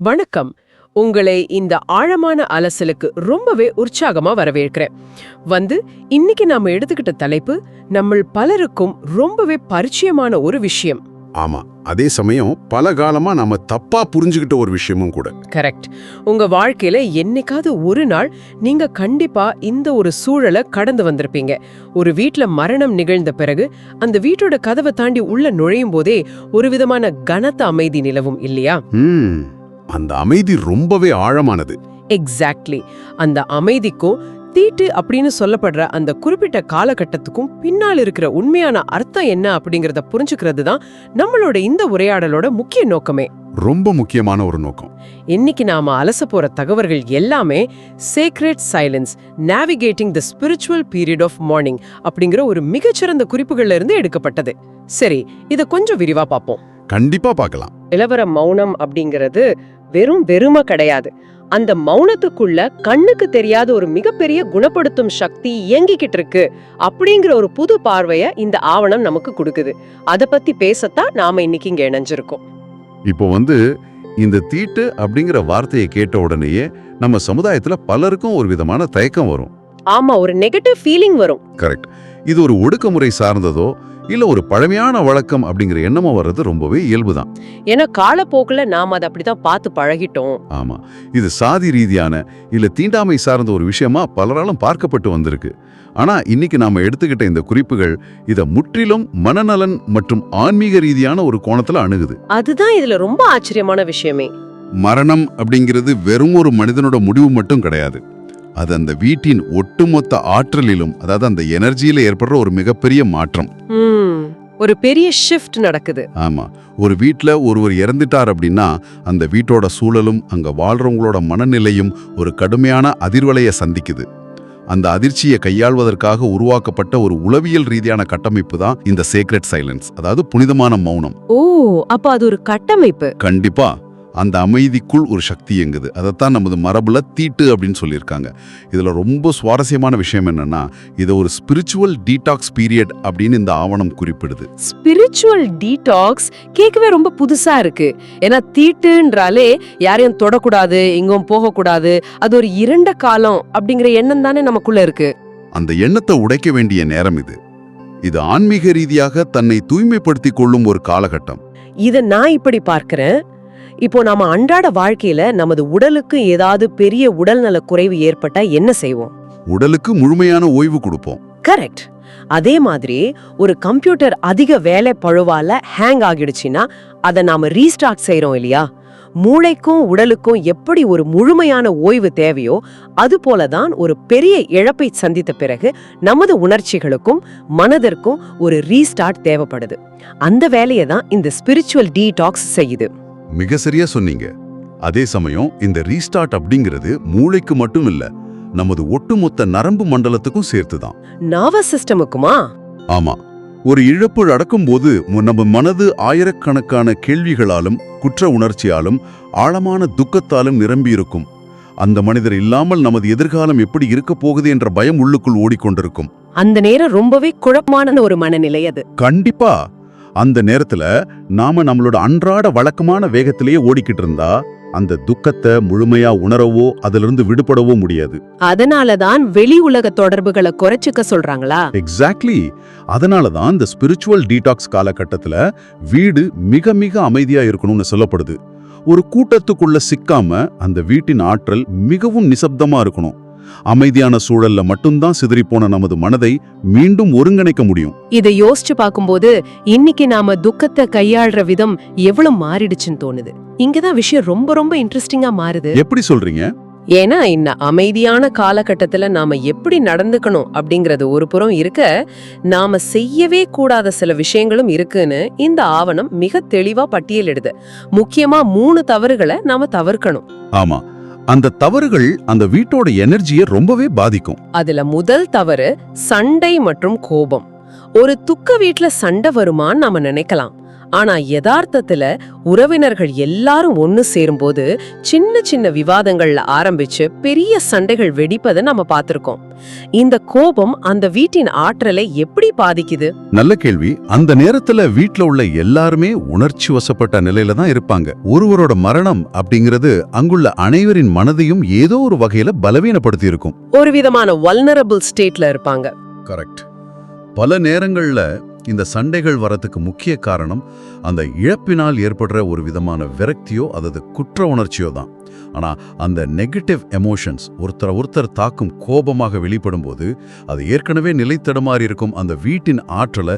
வணக்கம். உங்களை இந்த ஆழமான அலசலுக்கு ரொம்பவே உற்சாகமா வரவேற்கிறேன். வந்து இன்னைக்கு நாம எடுத்துக்கிட்ட தலைப்பு நம்ம பலருக்கும் ரொம்பவே பரிச்சயமான ஒரு விஷயம். ஆமா அதே சமயம் பல காலமா நாம தப்பா புரிஞ்சுகிட்ட ஒரு விஷயமும் கூட. கரெக்ட். உங்க வாழ்க்கையில என்னைக்காவது ஒரு நாள் நீங்க கண்டிப்பா இந்த ஒரு சூழலை கடந்து வந்திருப்பீங்க. ஒரு வீட்ல மரணம் நிகழ்ந்த பிறகு அந்த வீட்டோட கதவை தாண்டி உள்ள நுழையும் போதே ஒரு விதமான கனத்த அமைதி நிலவும் இல்லையா? ம். அந்த அமைதி ரொம்பவே ஆழமானது. எக்ஸாக்ட்லி அந்த அமைதிக்கும் தீட்டு அப்படின்னு சொல்லப்படுற அந்த குறிப்பிட்ட காலகட்டத்துக்கும் பின்னால் இருக்கிற உண்மையான அர்த்தம் என்ன அப்படிங்கறத புரிஞ்சுக்கிறது தான் நம்மளோட இந்த உரையாடலோட முக்கிய நோக்கமே. ரொம்ப முக்கியமான ஒரு நோக்கம். இன்னைக்கு நாம அலச போற தகவல்கள் எல்லாமே sacred silence navigating the spiritual period of morning அப்படிங்கிற ஒரு மிகச்சிறந்த குறிப்புகள்ல இருந்து எடுக்கப்பட்டது. சரி இத கொஞ்சம் விரிவா பார்ப்போம். கண்டிப்பா பார்க்கலாம். நிலவர மௌனம் அப்படிங்கிறது வெறும் வெறுமை கிடையாது. அந்த மௌனத்துக்குள்ள கண்ணுக்கு தெரியாத ஒரு மிகப்பெரிய குணப்படுத்தும் சக்தி இயங்கிக்கிட்டு இருக்கு. அப்படிங்கிற ஒரு புது பார்வைய இந்த ஆவணம் நமக்கு கொடுக்குது. அத பத்தி பேசத்தான் நாம இன்னைக்கு இங்க இணைஞ்சிருக்கோம். இப்போ வந்து இந்த தீட்டு அப்படிங்கிற வார்த்தையை கேட்ட உடனேயே நம்ம சமுதாயத்துல பலருக்கும் ஒரு விதமான தயக்கம் வரும். ஆமா ஒரு நெகட்டிவ் ஃபீலிங் வரும். கரெக்ட் இது ஒரு ஒடுக்குமுறை சார்ந்ததோ இல்ல ஒரு பழமையான வழக்கம் அப்படிங்கிற எண்ணமும் வர்றது ரொம்பவே இயல்புதான். ஏன்னா காலப்போக்குல நாம அதை அப்படிதான் பார்த்து பழகிட்டோம். ஆமா. இது சாதி ரீதியான இல்ல தீண்டாமை சார்ந்த ஒரு விஷயமா பலராலும் பார்க்கப்பட்டு வந்திருக்கு. ஆனா இன்னைக்கு நாம எடுத்துக்கிட்ட இந்த குறிப்புகள் இத முற்றிலும் மனநலன் மற்றும் ஆன்மீக ரீதியான ஒரு கோணத்துல அணுகுது. அதுதான் இதுல ரொம்ப ஆச்சரியமான விஷயமே. மரணம் அப்படிங்கிறது வெறும் ஒரு மனிதனோட முடிவு மட்டும் கிடையாது. அது அந்த வீட்டின் ஒட்டுமொத்த ஆற்றலிலும் அதாவது அந்த எனர்ஜியில ஏற்படுற ஒரு மிகப்பெரிய மாற்றம். ஒரு பெரிய ஷிஃப்ட் நடக்குது. ஆமா. ஒரு வீட்ல ஒருவர் இறந்துட்டார் அப்படின்னா அந்த வீட்டோட சூழலும் அங்க வாழ்றவங்களோட மனநிலையும் ஒரு கடுமையான அதிர்வலையை சந்திக்குது. அந்த அதிர்ச்சியை கையாள்வதற்காக உருவாக்கப்பட்ட ஒரு உளவியல் ரீதியான கட்டமைப்பு தான் இந்த சேக்ரெட் சைலன்ஸ் அதாவது புனிதமான மௌனம். ஓ அப்ப அது ஒரு கட்டமைப்பு. கண்டிப்பா. அந்த அமைதிக்குள் ஒரு சக்தி இயங்குது. அதைத்தான் நமது மரபுல தீட்டு அப்படின்னு சொல்லியிருக்காங்க. இதுல ரொம்ப சுவாரஸ்யமான விஷயம் என்னன்னா இதை ஒரு ஸ்பிரிச்சுவல் டீடாக்ஸ் பீரியட் அப்படின்னு இந்த ஆவணம் குறிப்பிடுது. ஸ்பிரிச்சுவல் டீடாக்ஸ் கேட்கவே ரொம்ப புதுசா இருக்கு. ஏன்னா தீட்டுன்றாலே யாரையும் தொடக்கூடாது எங்கும் போகக்கூடாது. அது ஒரு இரண்ட காலம் அப்படிங்கிற எண்ணம் தானே நமக்குள்ள இருக்கு. அந்த எண்ணத்தை உடைக்க வேண்டிய நேரம் இது. இது ஆன்மீக ரீதியாக தன்னை தூய்மைப்படுத்திக் கொள்ளும் ஒரு காலகட்டம். இத நான் இப்படி பார்க்கறேன். இப்போ நாம அன்றாட வாழ்க்கையில நமது உடலுக்கு ஏதாவது பெரிய உடல்நல குறைவு ஏற்பட்டா என்ன செய்வோம்? உடலுக்கு முழுமையான ஓய்வு கொடுப்போம். கரெக்ட் அதே மாதிரி ஒரு கம்ப்யூட்டர் அதிக வேலை பழுவால ஹேங் ஆகிடுச்சுன்னா அதை நாம ரீஸ்டார்ட் செய்றோம் இல்லையா? மூளைக்கும் உடலுக்கும் எப்படி ஒரு முழுமையான ஓய்வு தேவையோ அது போலதான் ஒரு பெரிய இழப்பை சந்தித்த பிறகு நமது உணர்ச்சிகளுக்கும் மனதிற்கும் ஒரு ரீஸ்டார்ட் தேவைப்படுது. அந்த வேலையை தான் இந்த ஸ்பிரிச்சுவல் டீடாக்ஸ் செய்யுது. மிக சரியா சொன்னீங்க. அதே சமயம் இந்த ரீஸ்டார்ட் அப்படிங்கிறது மூளைக்கு மட்டும் இல்ல நமது ஒட்டுமொத்த நரம்பு மண்டலத்துக்கும் சேர்த்துதான். நர்வஸ் சிஸ்டமுக்குமா ஆமா. ஒரு இழப்பு நடக்கும்போது மு- நம்ம மனது ஆயிரக்கணக்கான கேள்விகளாலும் குற்ற உணர்ச்சியாலும் ஆழமான துக்கத்தாலும் நிரம்பியிருக்கும் அந்த மனிதர் இல்லாமல் நமது எதிர்காலம் எப்படி இருக்கப் போகுது என்ற பயம் உள்ளுக்குள் ஓடிக்கொண்டிருக்கும். அந்த நேரம் ரொம்பவே குழப்பமான ஒரு மனநிலை அது. கண்டிப்பா. அந்த நேரத்துல நாம நம்மளோட அன்றாட வழக்கமான வேகத்திலேயே ஓடிக்கிட்டு இருந்தா அந்த துக்கத்தை முழுமையா உணரவோ அதிலிருந்து விடுபடவோ முடியாது. அதனாலதான் வெளி உலக தொடர்புகளை குறைச்சுக்க சொல்றாங்களா? எக்ஸாக்ட்லி அதனால தான் இந்த ஸ்பிரிச்சுவல் டீடாக்ஸ் காலகட்டத்துல வீடு மிக மிக அமைதியா இருக்கணும்னு சொல்லப்படுது. ஒரு கூட்டத்துக்குள்ள சிக்காம அந்த வீட்டின் ஆற்றல் மிகவும் நிசப்தமா இருக்கணும். அமைதியான சூழல்ல மட்டும்தான் சிதறிப்போன நமது மனதை மீண்டும் ஒருங்கிணைக்க முடியும். இதை யோசிச்சு பார்க்கும்போது இன்னைக்கு நாம துக்கத்தை கையாள்ற விதம் எவ்வளவு மாறிடுச்சுன்னு தோணுது. இங்கதான் விஷயம் ரொம்ப ரொம்ப இன்ட்ரெஸ்டிங்கா மாறுது. எப்படி சொல்றீங்க? ஏன்னா இந்த அமைதியான காலகட்டத்துல நாம எப்படி நடந்துக்கணும் அப்படிங்கறது ஒரு புறம் இருக்க நாம செய்யவே கூடாத சில விஷயங்களும் இருக்குன்னு இந்த ஆவணம் மிக தெளிவா பட்டியலிடுது. முக்கியமா மூணு தவறுகளை நாம தவிர்க்கணும். ஆமா. அந்த தவறுகள் அந்த வீட்டோட எனர்ஜியை ரொம்பவே பாதிக்கும். அதுல முதல் தவறு சண்டை மற்றும் கோபம். ஒரு துக்க வீட்ல சண்டை வருமான்னு நாம நினைக்கலாம். ஆனா யதார்த்தத்துல உறவினர்கள் எல்லாரும் ஒன்னு சேரும்போது சின்ன சின்ன விவாதங்கள்ல ஆரம்பிச்சு பெரிய சண்டைகள் வெடிப்பதை நம்ம பார்த்திருக்கோம். இந்த கோபம் அந்த வீட்டின் ஆற்றலை எப்படி பாதிக்குது? நல்ல கேள்வி. அந்த நேரத்துல வீட்ல உள்ள எல்லாருமே உணர்ச்சி வசப்பட்ட நிலையில தான் இருப்பாங்க. ஒருவரோட மரணம் அப்படிங்கிறது அங்குள்ள அனைவரின் மனதையும் ஏதோ ஒரு வகையில பலவீனப்படுத்தி இருக்கும் ஒரு விதமான வல்னரபிள் ஸ்டேட்ல இருப்பாங்க. கரெக்ட் பல நேரங்கள்ல இந்த சண்டைகள் வரதுக்கு முக்கிய காரணம் அந்த இழப்பினால் ஏற்படுற ஒரு விதமான விரக்தியோ அதாவது குற்ற உணர்ச்சியோ தான். ஆனா அந்த நெகட்டிவ் எமோஷன்ஸ் ஒருத்தர் ஒருத்தர் தாக்கும் கோபமாக வெளிப்படும் போது அது ஏற்கனவே நிலைத்தடுமாறி இருக்கும் அந்த வீட்டின் ஆற்றலை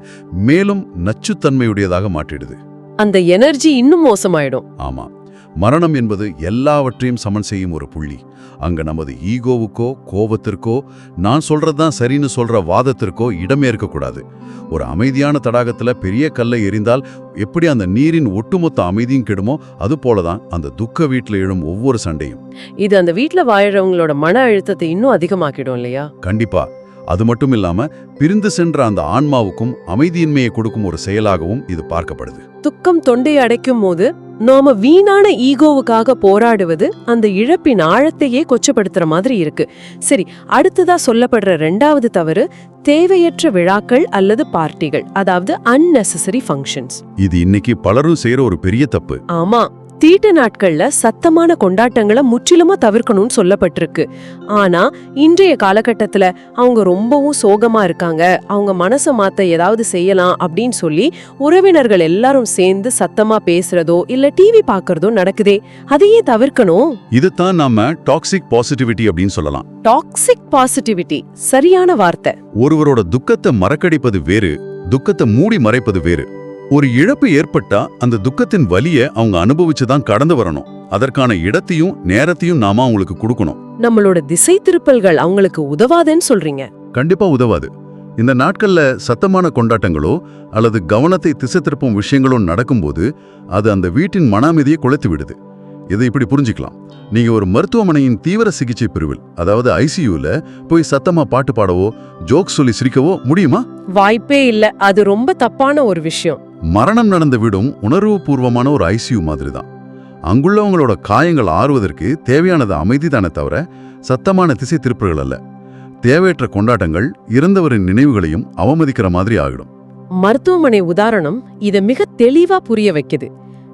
மேலும் நச்சுத்தன்மையுடையதாக மாற்றிடுது. அந்த எனர்ஜி இன்னும் மோசமாயிடும். ஆமா. மரணம் என்பது எல்லாவற்றையும் சமன் செய்யும் ஒரு புள்ளி. அங்க நமது ஈகோவுக்கோ கோபத்திற்கோ நான் சொல்றதுதான் சரின்னு சொல்ற வாதத்திற்கோ இடமே இருக்கக்கூடாது. ஒரு அமைதியான தடாகத்துல பெரிய கல்லை எறிந்தால் எப்படி அந்த நீரின் ஒட்டுமொத்த அமைதியும் கெடுமோ அது போலதான் அந்த துக்க வீட்டுல எழும் ஒவ்வொரு சண்டையும். இது அந்த வீட்ல வாழறவங்களோட மன அழுத்தத்தை இன்னும் அதிகமாக்கிடும் இல்லையா? கண்டிப்பா. அது மட்டும் இல்லாம பிரிந்து சென்ற அந்த ஆன்மாவுக்கும் அமைதியின்மையை கொடுக்கும் ஒரு செயலாகவும் இது பார்க்கப்படுது. துக்கம் தொண்டை அடைக்கும் போது நாம வீணான ஈகோவுக்காக போராடுவது அந்த இழப்பின் ஆழத்தையே கொச்சப்படுத்துற மாதிரி இருக்கு. சரி அடுத்ததா சொல்லப்படுற ரெண்டாவது தவறு தேவையற்ற விழாக்கள் அல்லது பார்ட்டிகள் அதாவது unnecessary ஃபங்க்ஷன்ஸ் இது இன்னைக்கு பலரும் செய்யற ஒரு பெரிய தப்பு. ஆமா. தீட்டு நாட்கள்ல சத்தமான கொண்டாட்டங்களை முற்றிலுமா தவிர்க்கணும்னு சொல்லப்பட்டிருக்கு. ஆனா இன்றைய காலகட்டத்துல அவங்க ரொம்பவும் சோகமா இருக்காங்க. அவங்க மனசை மாத்த ஏதாவது செய்யலாம் அப்படின்னு சொல்லி உறவினர்கள் எல்லாரும் சேர்ந்து சத்தமா பேசுறதோ இல்ல டிவி பார்க்கறதோ நடக்குதே. அதையே தவிர்க்கணும். இதுதான் நாம டாக்ஸிக் பாசிட்டிவிட்டி அப்படின்னு சொல்லலாம். டாக்ஸிக் பாசிட்டிவிட்டி சரியான வார்த்தை. ஒருவரோட துக்கத்தை மறக்கடிப்பது வேறு துக்கத்தை மூடி மறைப்பது வேறு. ஒரு இழப்பு ஏற்பட்டா அந்த துக்கத்தின் வலிய அவங்க அனுபவிச்சு தான் கடந்து வரணும். அதற்கான இடத்தையும் நேரத்தையும் நாம அவங்களுக்கு கொடுக்கணும். நம்மளோட திசை திருப்பல்கள் அவங்களுக்கு உதவாதுன்னு சொல்றீங்க. கண்டிப்பா உதவாது. இந்த நாட்கள்ல சத்தமான கொண்டாட்டங்களோ அல்லது கவனத்தை திசை திருப்பும் விஷயங்களோ நடக்கும்போது அது அந்த வீட்டின் மன அமைதியை குலைத்து விடுது. இதை இப்படி புரிஞ்சுக்கலாம். நீங்க ஒரு மருத்துவமனையின் தீவிர சிகிச்சை பிரிவில் அதாவது ஐசியூல போய் சத்தமா பாட்டு பாடவோ ஜோக் சொல்லி சிரிக்கவோ முடியுமா? வாய்ப்பே இல்ல. அது ரொம்ப தப்பான ஒரு விஷயம். மரணம் நடந்த வீடும் உணர்வுபூர்வமான ஒரு ஐசியூ மாதிரி தான் அங்குள்ளவங்களோட காயங்கள் ஆறுவதற்கு தேவையானது அமைதி தானே தவிர சத்தமான திசை திருப்புகள் அல்ல. தேவையற்ற கொண்டாட்டங்கள் இறந்தவரின் நினைவுகளையும் அவமதிக்கிற மாதிரி ஆகிடும். மருத்துவமனை உதாரணம் இத மிக தெளிவா புரிய வைக்குது.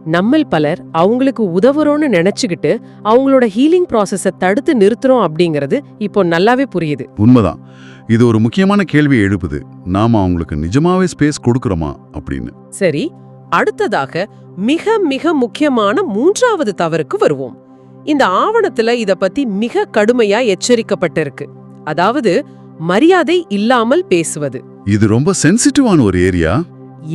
நம்மில் பலர் அவங்களுக்கு உதவுறோம்னு நினைச்சுக்கிட்டு அவங்களோட ஹீலிங் ப்ராசஸ தடுத்து நிறுத்துறோம் அப்படிங்கறது இப்போ நல்லாவே புரியுது. உண்மைதான். இது ஒரு முக்கியமான கேள்வியை எழுப்புது. நாம அவங்களுக்கு நிஜமாவே ஸ்பேஸ் கொடுக்கறோமா அப்படின்னு. சரி அடுத்ததாக மிக மிக முக்கியமான மூன்றாவது தவறுக்கு வருவோம். இந்த ஆவணத்துல இத பத்தி மிக கடுமையா எச்சரிக்கப்பட்டிருக்கு. அதாவது மரியாதை இல்லாமல் பேசுவது. இது ரொம்ப சென்சிட்டிவான ஒரு ஏரியா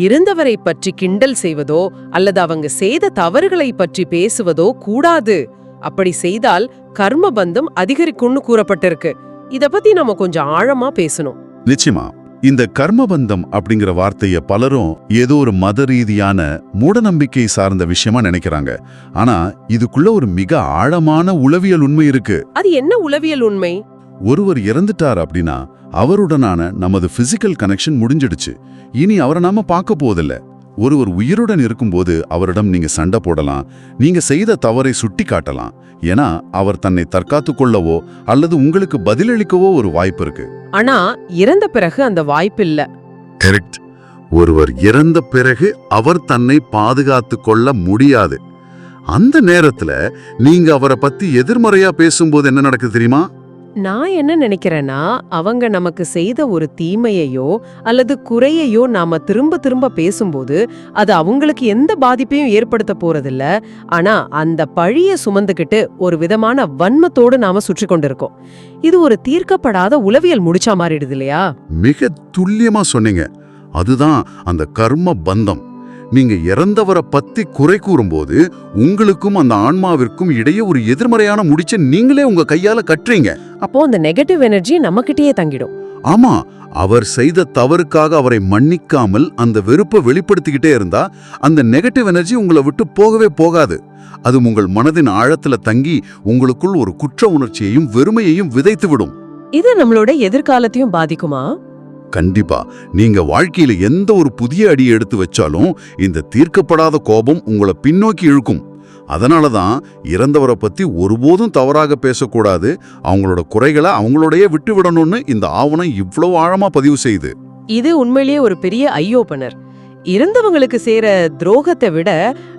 இருந்தவரை பற்றி கிண்டல் செய்வதோ அல்லது அவங்க செய்த தவறுகளை பற்றி பேசுவதோ கூடாது. அப்படி செய்தால் கர்ம பந்தம் அதிகரிக்கும்னு கூறப்பட்டிருக்கு. இத பத்தி நம்ம கொஞ்சம் ஆழமா பேசணும். நிச்சயமா. இந்த கர்மபந்தம் அப்படிங்கிற வார்த்தைய பலரும் ஏதோ ஒரு மத ரீதியான மூடநம்பிக்கை சார்ந்த விஷயமா நினைக்கிறாங்க. ஆனா இதுக்குள்ள ஒரு மிக ஆழமான உளவியல் உண்மை இருக்கு. அது என்ன உளவியல் உண்மை? ஒருவர் இறந்துட்டார் அப்படின்னா அவருடனான நமது பிசிக்கல் கனெக்ஷன் முடிஞ்சிடுச்சு. இனி அவரை நாம பார்க்க போவதில்ல. ஒருவர் உயிருடன் இருக்கும்போது அவரிடம் நீங்க சண்டை போடலாம். நீங்க செய்த தவறை சுட்டி காட்டலாம் ஏன்னா அவர் தன்னை தற்காத்து கொள்ளவோ அல்லது உங்களுக்கு பதிலளிக்கவோ ஒரு வாய்ப்பு இருக்கு. ஆனா இறந்த பிறகு அந்த வாய்ப்பு இல்ல. கரெக்ட் ஒருவர் இறந்த பிறகு அவர் தன்னை பாதுகாத்து கொள்ள முடியாது. அந்த நேரத்துல நீங்க அவரை பத்தி எதிர்மறையா பேசும்போது என்ன நடக்குது தெரியுமா? நான் என்ன நினைக்கிறேன்னா அவங்க நமக்கு செய்த ஒரு தீமையையோ அல்லது குறையையோ நாம திரும்ப திரும்ப பேசும்போது அது அவங்களுக்கு எந்த பாதிப்பையும் ஏற்படுத்த போறதில்ல. ஆனா அந்த பழிய சுமந்துக்கிட்டு ஒரு விதமான வன்மத்தோடு நாம சுற்றி கொண்டிருக்கோம். இது ஒரு தீர்க்கப்படாத உளவியல் முடிச்சா மாறிடுது இல்லையா? மிக துல்லியமா சொன்னீங்க. அதுதான் அந்த கர்ம பந்தம். நீங்க இறந்தவரை பத்தி குறை கூறும்போது உங்களுக்கும் அந்த ஆன்மாவிற்கும் இடையே ஒரு எதிர்மறையான முடிச்ச நீங்களே உங்க கையால கட்டுறீங்க. அப்போ அந்த நெகட்டிவ் எனர்ஜி நம்மகிட்டயே தங்கிடும். ஆமா அவர் செய்த தவறுக்காக அவரை மன்னிக்காமல் அந்த வெறுப்பை வெளிப்படுத்திக்கிட்டே இருந்தா அந்த நெகட்டிவ் எனர்ஜி உங்களை விட்டு போகவே போகாது. அது உங்கள் மனதின் ஆழத்துல தங்கி உங்களுக்குள் ஒரு குற்ற உணர்ச்சியையும் வெறுமையையும் விதைத்து விடும் இது நம்மளோட எதிர்காலத்தையும் பாதிக்குமா? கண்டிப்பா நீங்க வாழ்க்கையில எந்த ஒரு புதிய அடி எடுத்து வச்சாலும் இந்த தீர்க்கப்படாத கோபம் உங்களை பின்னோக்கி இழுக்கும். அதனால தான் இறந்தவரை பத்தி ஒருபோதும் தவறாக பேசக்கூடாது. அவங்களோட குறைகளை அவங்களோடய விட்டு விடணும்னு இந்த ஆவணம் இவ்வளவு ஆழமா பதிவு செய்யுது இது உண்மையிலேயே ஒரு பெரிய ஐயோபனர் இறந்தவங்களுக்கு சேர துரோகத்தை விட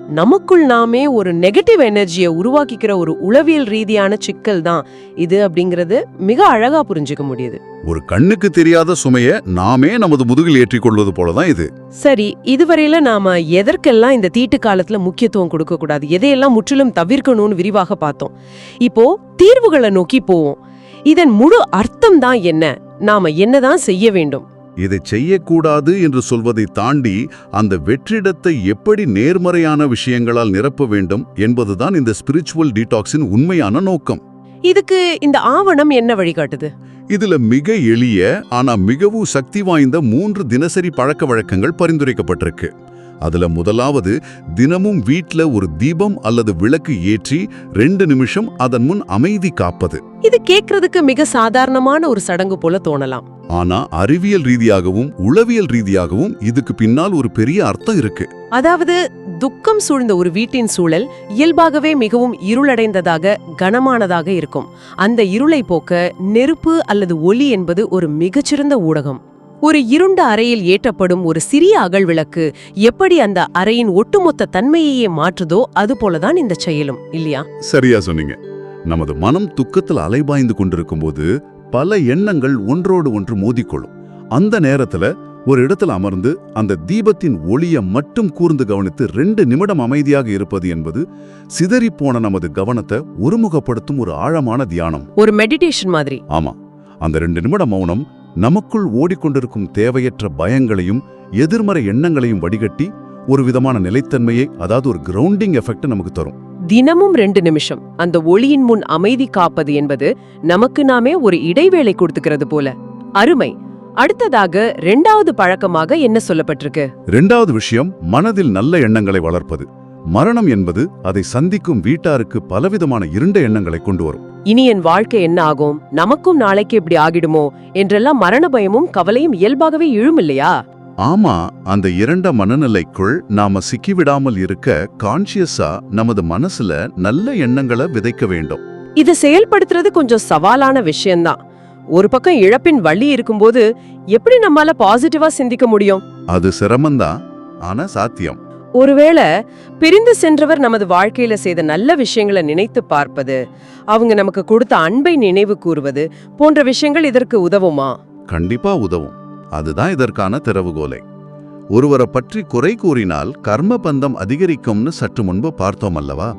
நமக்குள் நாமே ஒரு நெகட்டிவ் எனர்ஜியை உருவாக்கிக்கிற ஒரு உளவியல் ரீதியான சிக்கல் தான் இது அப்படிங்கறது மிக அழகா புரிஞ்சுக்க முடியுது. ஒரு கண்ணுக்கு தெரியாத சுமைய நாமே நமது முதுகில் ஏற்றிக்கொள்வது போலதான் இது. சரி இதுவரையில நாம எதற்கெல்லாம் இந்த தீட்டு காலத்துல முக்கியத்துவம் கொடுக்க கூடாது எதையெல்லாம் முற்றிலும் தவிர்க்கணும்னு விரிவாக பார்த்தோம். இப்போ தீர்வுகளை நோக்கி போவோம். இதன் முழு அர்த்தம் தான் என்ன? நாம என்னதான் செய்ய வேண்டும்? இதை செய்யக்கூடாது என்று சொல்வதை தாண்டி அந்த வெற்றிடத்தை எப்படி நேர்மறையான விஷயங்களால் நிரப்ப வேண்டும் என்பதுதான் இந்த ஸ்பிரிச்சுவல் டீடாக்ஸின் உண்மையான நோக்கம். இதுக்கு இந்த ஆவணம் என்ன வழிகாட்டுது? இதுல மிக எளிய ஆனா மிகவும் சக்தி வாய்ந்த மூன்று தினசரி பழக்க வழக்கங்கள் பரிந்துரைக்கப்பட்டிருக்கு. அதுல முதலாவது தினமும் வீட்ல ஒரு தீபம் அல்லது விளக்கு ஏற்றி ரெண்டு நிமிஷம் அதன் முன் அமைதி காப்பது. இது கேக்குறதுக்கு மிக சாதாரணமான ஒரு சடங்கு போல தோணலாம். ஆனா அறிவியல் ரீதியாகவும் உளவியல் ரீதியாகவும் இதுக்கு பின்னால் ஒரு பெரிய அர்த்தம் இருக்கு. அதாவது துக்கம் சூழ்ந்த ஒரு வீட்டின் சூழல் இயல்பாகவே மிகவும் இருளடைந்ததாக கனமானதாக இருக்கும். அந்த இருளை போக்க நெருப்பு அல்லது ஒளி என்பது ஒரு மிகச்சிறந்த ஊடகம். ஒரு இருண்ட அறையில் ஏற்றப்படும் ஒரு சிறிய அகல் விளக்கு எப்படி அந்த அறையின் ஒட்டுமொத்த தன்மையையே மாற்றுதோ அதுபோலதான் இந்த செயலும் இல்லையா? சரியா சொன்னீங்க. நமது மனம் துக்கத்தில் அலைபாய்ந்து கொண்டிருக்கும்போது பல எண்ணங்கள் ஒன்றோடு ஒன்று மோதிக்கொள்ளும். அந்த நேரத்துல ஒரு இடத்துல அமர்ந்து அந்த தீபத்தின் ஒளிய மட்டும் கூர்ந்து கவனித்து ரெண்டு நிமிடம் அமைதியாக இருப்பது என்பது சிதறிப்போன நமது கவனத்தை ஒருமுகப்படுத்தும் ஒரு ஆழமான தியானம். ஒரு மெடிடேஷன் மாதிரி. ஆமா. அந்த ரெண்டு நிமிட மௌனம் நமக்குள் ஓடிக்கொண்டிருக்கும் தேவையற்ற பயங்களையும் எதிர்மறை எண்ணங்களையும் வடிகட்டி ஒரு விதமான நிலைத்தன்மையை அதாவது ஒரு கிரவுண்டிங் எஃபெக்ட் நமக்கு தரும். தினமும் ரெண்டு நிமிஷம். அந்த ஒளியின் முன் அமைதி காப்பது என்பது நமக்கு நாமே ஒரு இடைவேளை கொடுத்துக்கிறது போல. அருமை. அடுத்ததாக ரெண்டாவது பழக்கமாக என்ன சொல்லப்பட்டிருக்கு? இரண்டாவது விஷயம் மனதில் நல்ல எண்ணங்களை வளர்ப்பது. மரணம் என்பது அதை சந்திக்கும் வீட்டாருக்கு பலவிதமான இருண்ட எண்ணங்களை கொண்டு வரும். இனி என் வாழ்க்கை என்ன ஆகும்? நமக்கும் நாளைக்கு இப்படி ஆகிடுமோ? என்றெல்லாம் மரண பயமும் கவலையும் இயல்பாகவே இழும் இல்லையா ஆமா அந்த இரண்ட மனநிலைக்குள் நாம சிக்கிவிடாமல் இருக்க கான்சியஸா நமது மனசுல நல்ல எண்ணங்களை விதைக்க வேண்டும். இதை செயல்படுத்துறது கொஞ்சம் சவாலான விஷயம்தான் ஒரு பக்கம் இழப்பின் வலி இருக்கும்போது எப்படி நம்மால பாசிட்டிவா சிந்திக்க முடியும்? அது சிரமம்தான் ஆனா சாத்தியம். ஒருவேளை பிரிந்து சென்றவர் நமது வாழ்க்கையில செய்த நல்ல விஷயங்களை நினைத்து பார்ப்பது அவங்க நமக்கு கொடுத்த அன்பை நினைவு கூறுவது போன்ற விஷயங்கள் இதற்கு உதவுமா? கண்டிப்பா உதவும். அதுதான் இதற்கான திறவுகோலை. ஒருவரை பற்றி குறை கூறினால் கர்ம பந்தம் அதிகரிக்கும்னு சற்று முன்பு பார்த்தோம் அல்லவா?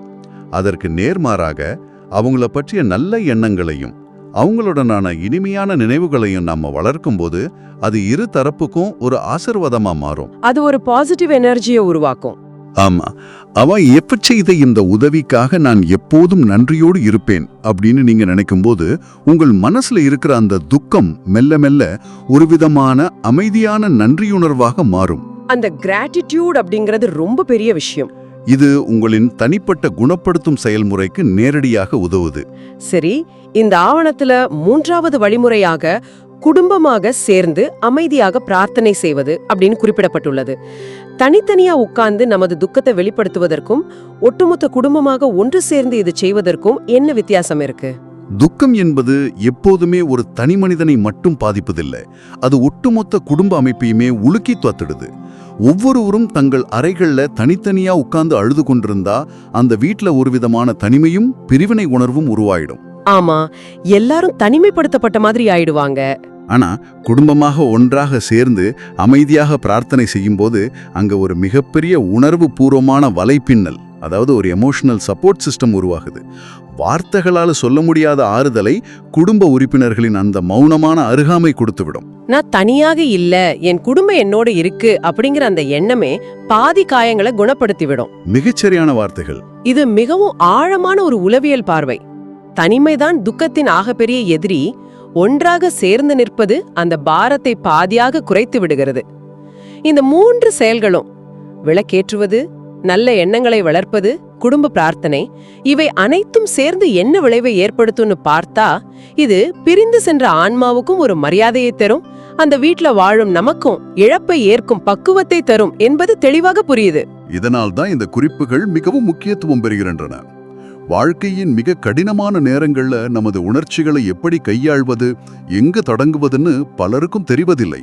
அதற்கு நேர்மாறாக அவங்கள பற்றிய நல்ல எண்ணங்களையும் அவங்களுடனான இனிமையான நினைவுகளையும் நாம வளர்க்கும்போது அது இரு தரப்புக்கும் ஒரு ஆசிர்வாதமா மாறும். அது ஒரு பாசிட்டிவ் எனர்ஜியை உருவாக்கும். ஆமா. அவ எப்ப செய்த இந்த உதவிக்காக நான் எப்போதும் நன்றியோடு இருப்பேன் அப்படின்னு நீங்க நினைக்கும்போது உங்கள் மனசுல இருக்கிற அந்த துக்கம் மெல்ல மெல்ல ஒரு விதமான அமைதியான நன்றியுணர்வாக மாறும். அந்த கிராட்டிடியூட் அப்படிங்கிறது ரொம்ப பெரிய விஷயம். இது உங்களின் தனிப்பட்ட குணப்படுத்தும் செயல்முறைக்கு நேரடியாக உதவுது. சரி இந்த ஆவணத்துல மூன்றாவது வழிமுறையாக குடும்பமாக சேர்ந்து அமைதியாக பிரார்த்தனை செய்வது அப்படின்னு குறிப்பிடப்பட்டுள்ளது. தனித்தனியா உட்கார்ந்து நமது துக்கத்தை வெளிப்படுத்துவதற்கும் ஒட்டுமொத்த குடும்பமாக ஒன்று சேர்ந்து இது செய்வதற்கும் என்ன வித்தியாசம் இருக்கு? துக்கம் என்பது எப்போதுமே ஒரு தனி மனிதனை மட்டும் பாதிப்பதில்லை. அது ஒட்டுமொத்த குடும்ப அமைப்பையுமே உலுக்கி துவத்திடுது ஒவ்வொருவரும் தங்கள் அறைகள்ல தனித்தனியா உட்கார்ந்து அழுது கொண்டிருந்தா அந்த வீட்ல ஒரு விதமான தனிமையும் பிரிவினை உணர்வும் உருவாயிடும். ஆமா எல்லாரும் தனிமைப்படுத்தப்பட்ட மாதிரி ஆயிடுவாங்க. ஆனா குடும்பமாக ஒன்றாக சேர்ந்து அமைதியாக பிரார்த்தனை செய்யும்போது அங்க ஒரு மிகப்பெரிய உணர்வு பூர்வமான வலைப்பின்னல் அதாவது ஒரு எமோஷனல் சப்போர்ட் சிஸ்டம் உருவாகுது. வார்த்தைகளால சொல்ல முடியாத ஆறுதலை குடும்ப உறுப்பினர்களின் அந்த மௌனமான அருகாமை கொடுத்துவிடும். நான் தனியாக இல்ல என் குடும்பம் என்னோட இருக்கு அப்படிங்கிற அந்த எண்ணமே பாதி காயங்களை குணப்படுத்தி விடும் மிகச்சரியான வார்த்தைகள். இது மிகவும் ஆழமான ஒரு உளவியல் பார்வை. தனிமைதான் துக்கத்தின் ஆகப்பெரிய எதிரி ஒன்றாக சேர்ந்து நிற்பது அந்த பாரத்தை பாதியாக குறைத்து விடுகிறது. இந்த மூன்று செயல்களும் விளக்கேற்றுவது நல்ல எண்ணங்களை வளர்ப்பது குடும்ப பிரார்த்தனை இவை அனைத்தும் சேர்ந்து என்ன விளைவை ஏற்படுத்தும்னு பார்த்தா இது பிரிந்து சென்ற ஆன்மாவுக்கும் ஒரு மரியாதையை தரும் அந்த வீட்ல வாழும் நமக்கும் இழப்பை ஏற்கும் பக்குவத்தை தரும் என்பது தெளிவாக புரியுது. இதனால் தான் இந்த குறிப்புகள் மிகவும் முக்கியத்துவம் பெறுகின்றன. வாழ்க்கையின் மிக கடினமான நேரங்கள்ல நமது உணர்ச்சிகளை எப்படி கையாள்வது எங்கு தொடங்குவதுன்னு பலருக்கும் தெரிவதில்லை.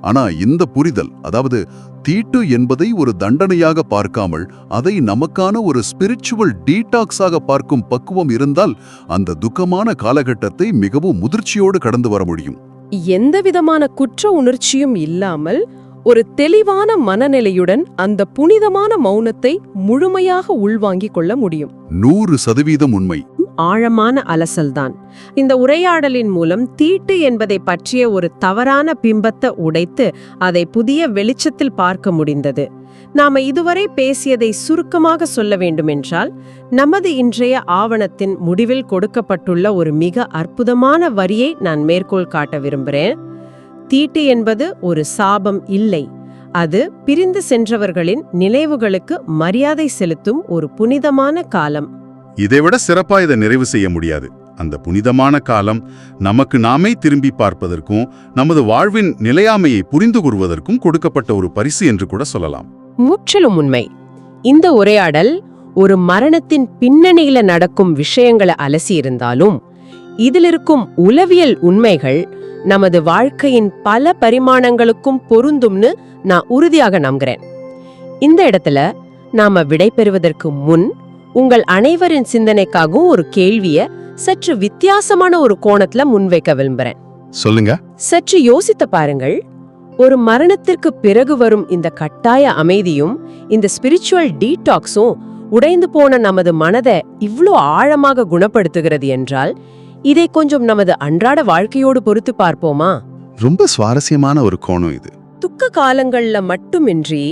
ஆனா இந்த புரிதல் அதாவது தீட்டு என்பதை ஒரு தண்டனையாக பார்க்காமல் அதை நமக்கான ஒரு ஸ்பிரிச்சுவல் டீடாக்ஸாக பார்க்கும் பக்குவம் இருந்தால் அந்த துக்கமான காலகட்டத்தை மிகவும் முதிர்ச்சியோடு கடந்து வர முடியும். எந்த விதமான குற்ற உணர்ச்சியும் இல்லாமல் ஒரு தெளிவான மனநிலையுடன் அந்த புனிதமான மௌனத்தை முழுமையாக உள்வாங்கிக் கொள்ள முடியும். நூறு சதவீதம் உண்மை. ஆழமான அலசல்தான். இந்த உரையாடலின் மூலம் தீட்டு என்பதை பற்றிய ஒரு தவறான பிம்பத்தை உடைத்து அதை புதிய வெளிச்சத்தில் பார்க்க முடிந்தது. நாம இதுவரை பேசியதை சுருக்கமாக சொல்ல வேண்டுமென்றால் நமது இன்றைய ஆவணத்தின் முடிவில் கொடுக்கப்பட்டுள்ள ஒரு மிக அற்புதமான வரியை நான் மேற்கோள் காட்ட விரும்புகிறேன் தீட்டு என்பது ஒரு சாபம் இல்லை. அது பிரிந்து சென்றவர்களின் நினைவுகளுக்கு மரியாதை செலுத்தும் ஒரு புனிதமான காலம். இதைவிட சிறப்பா இதை நிறைவு செய்ய முடியாது. அந்த புனிதமான காலம் நமக்கு நாமே திரும்பி பார்ப்பதற்கும் நமது வாழ்வின் நிலையாமையை புரிந்து கொள்வதற்கும் கொடுக்கப்பட்ட ஒரு பரிசு என்று கூட சொல்லலாம். முற்றிலும் உண்மை. இந்த உரையாடல் ஒரு மரணத்தின் பின்னணியில நடக்கும் விஷயங்களை அலசி இருந்தாலும் இதிலிருக்கும் உளவியல் உண்மைகள் நமது வாழ்க்கையின் பல பரிமாணங்களுக்கும் பொருந்தும்னு நான் உறுதியாக நம்புகிறேன். இந்த இடத்துல நாம விடை பெறுவதற்கு முன் உங்கள் அனைவரின் சிந்தனைக்காகவும் ஒரு கேள்விய சற்று வித்தியாசமான ஒரு கோணத்துல முன்வைக்க விரும்புறேன். சொல்லுங்க. சற்று யோசித்து பாருங்கள். ஒரு மரணத்திற்கு பிறகு வரும் இந்த கட்டாய அமைதியும் இந்த ஸ்பிரிச்சுவல் டீடாக்ஸும் உடைந்து போன நமது மனதை இவ்ளோ ஆழமாக குணப்படுத்துகிறது என்றால் இதை கொஞ்சம் நமது அன்றாட வாழ்க்கையோடு பொறுத்து பார்ப்போமா? ரொம்ப சுவாரஸ்யமான ஒரு கோணம் இது. துக்க காலங்கள்ல மட்டுமின்றி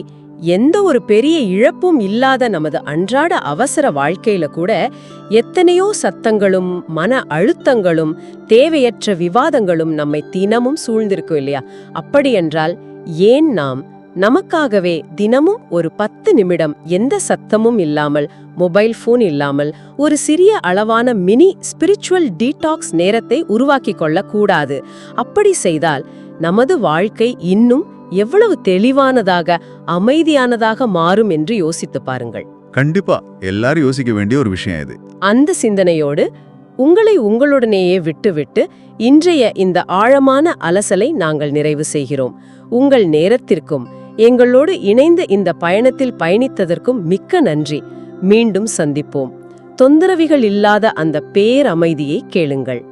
எந்த ஒரு பெரிய இழப்பும் இல்லாத நமது அன்றாட அவசர வாழ்க்கையில கூட எத்தனையோ சத்தங்களும் மன அழுத்தங்களும் தேவையற்ற விவாதங்களும் நம்மை தினமும் சூழ்ந்திருக்கும் இல்லையா? அப்படியென்றால் ஏன் நாம் நமக்காகவே தினமும் ஒரு பத்து நிமிடம் எந்த சத்தமும் இல்லாமல் மொபைல் ஃபோன் இல்லாமல் ஒரு சிறிய அளவான மினி ஸ்பிரிச்சுவல் டீடாக்ஸ் நேரத்தை உருவாக்கிக் கொள்ளக்கூடாது. அப்படி செய்தால் நமது வாழ்க்கை இன்னும் எவ்வளவு தெளிவானதாக அமைதியானதாக மாறும் என்று யோசித்து பாருங்கள். கண்டிப்பா எல்லாரும் யோசிக்க வேண்டிய ஒரு விஷயம் இது. அந்த சிந்தனையோடு உங்களை உங்களுடனேயே விட்டுவிட்டு இன்றைய இந்த ஆழமான அலசலை நாங்கள் நிறைவு செய்கிறோம். உங்கள் நேரத்திற்கும் எங்களோடு இணைந்து இந்த பயணத்தில் பயணித்ததற்கும் மிக்க நன்றி. மீண்டும் சந்திப்போம். தொந்தரவுகள் இல்லாத அந்த பேரமைதியை கேளுங்கள்.